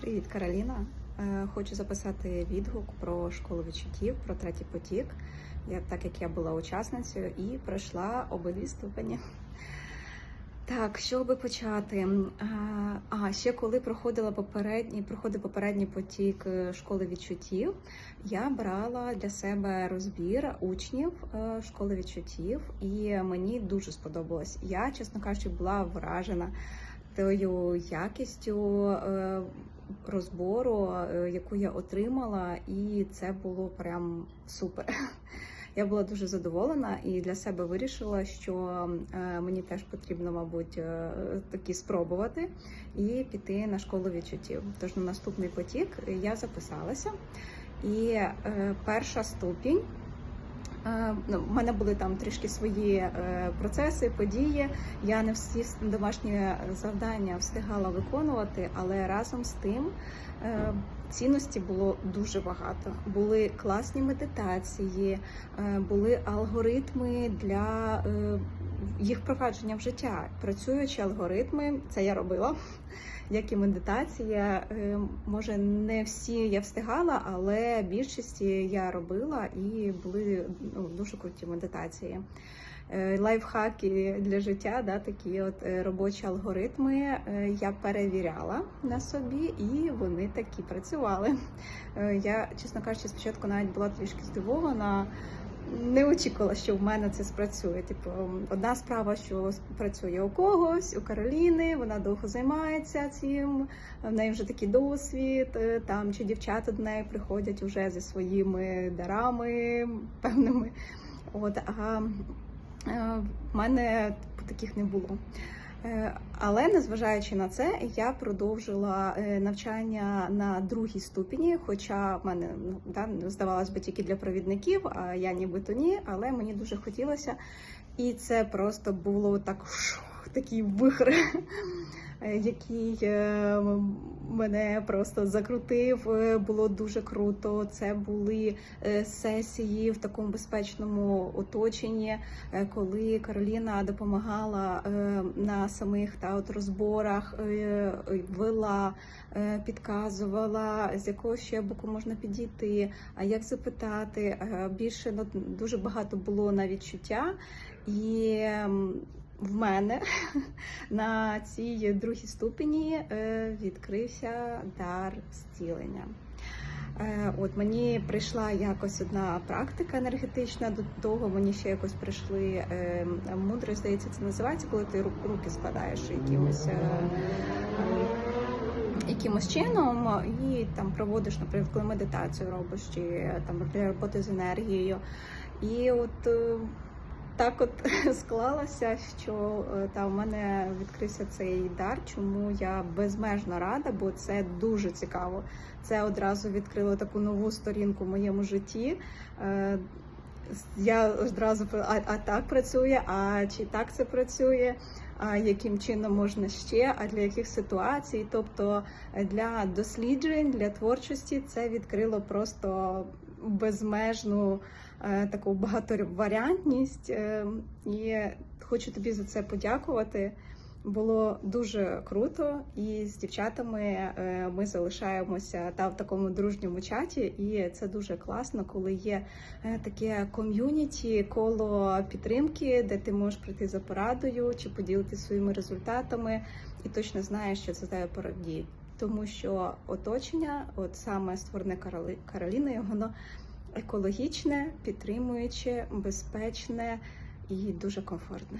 Привіт, Кароліна. Е, Хочу записати відгук про школу відчуттів, про третій потік. Я, так як я була учасницею і пройшла обидві ступені. Так, що би почати? А ще коли проходила попередній, проходив попередній потік е, школи відчуттів, я брала для себе розбір учнів е, школи відчуттів, і мені дуже сподобалось. Я, чесно кажучи, була вражена тою якістю розбору, е, яку я отримала, і це було прям супер. Я була дуже задоволена і для себе вирішила, що е, мені теж потрібно, мабуть, е, такі спробувати і піти на школу відчуттів. Тож на наступний потік я записалася, і перша ступінь. Е, Ну, в мене були там трішки свої е, процеси, події. Я не всі домашні завдання встигала виконувати, але разом з тим е, цінності було дуже багато. Були класні медитації, були алгоритми для їх впровадження в життя. Працюючі алгоритми, це я робила. Як і медитація, Е, може не всі я встигала, але більшості я робила і були ну, дуже круті медитації. Е, Лайфхаки для життя, да, такі от е, робочі алгоритми я перевіряла на собі, і вони такі працювали. Я, чесно кажучи, спочатку навіть була трішки здивована. Не очікувала, що в мене це спрацює. Типу, одна справа, що працює у когось, у Кароліни, вона довго займається цим, в неї вже такий досвід. е, Там чи дівчата до неї приходять вже зі своїми дарами певними. От а е, в мене таких не було. Е, Але незважаючи на це, я продовжила е, навчання на другій ступені. Хоча в мене ну, да, здавалось би тільки для провідників, а я нібито ні, але мені дуже хотілося. І це просто було так такий вихр, який е, мене просто закрутив. Е, Було дуже круто. Це були е, сесії в такому безпечному оточенні, е, коли Кароліна допомагала е, на самих та от розборах, е, вела, е, підказувала, з якого ще боку можна підійти, а як запитати. Е, Більше ну, дуже багато було на відчуття і. Ем, В мене на цій другій ступені е, відкрився дар зцілення. Е, От мені прийшла якось одна практика енергетична. До того мені ще якось прийшли е, мудро, здається, це називається, коли ти ру- руки складаєш якимось. е, Якимось чином і там проводиш, наприклад, коли медитацію робиш чи там роботи з енергією. І от е, так от склалося, що е, та в мене відкрився цей дар, чому я безмежно рада, бо це дуже цікаво. Це одразу відкрило таку нову сторінку в моєму житті. Я одразу а, а так працює, а чи так це працює, а яким чином можна ще, а для яких ситуацій. Тобто е, для досліджень, для творчості це відкрило просто безмежну е, таку багатоваріантність. Е, І хочу тобі за це подякувати. Було дуже круто, і з дівчатами е, ми залишаємося та в такому дружньому чаті, і це дуже класно, коли є е, таке ком'юніті, коло підтримки, де ти можеш прийти за порадою чи поділитися своїми результатами, і точно знаєш, що це тебе порадіє. Тому що оточення, от саме створене Кароліною, воно екологічне, підтримуюче, безпечне і дуже комфортне.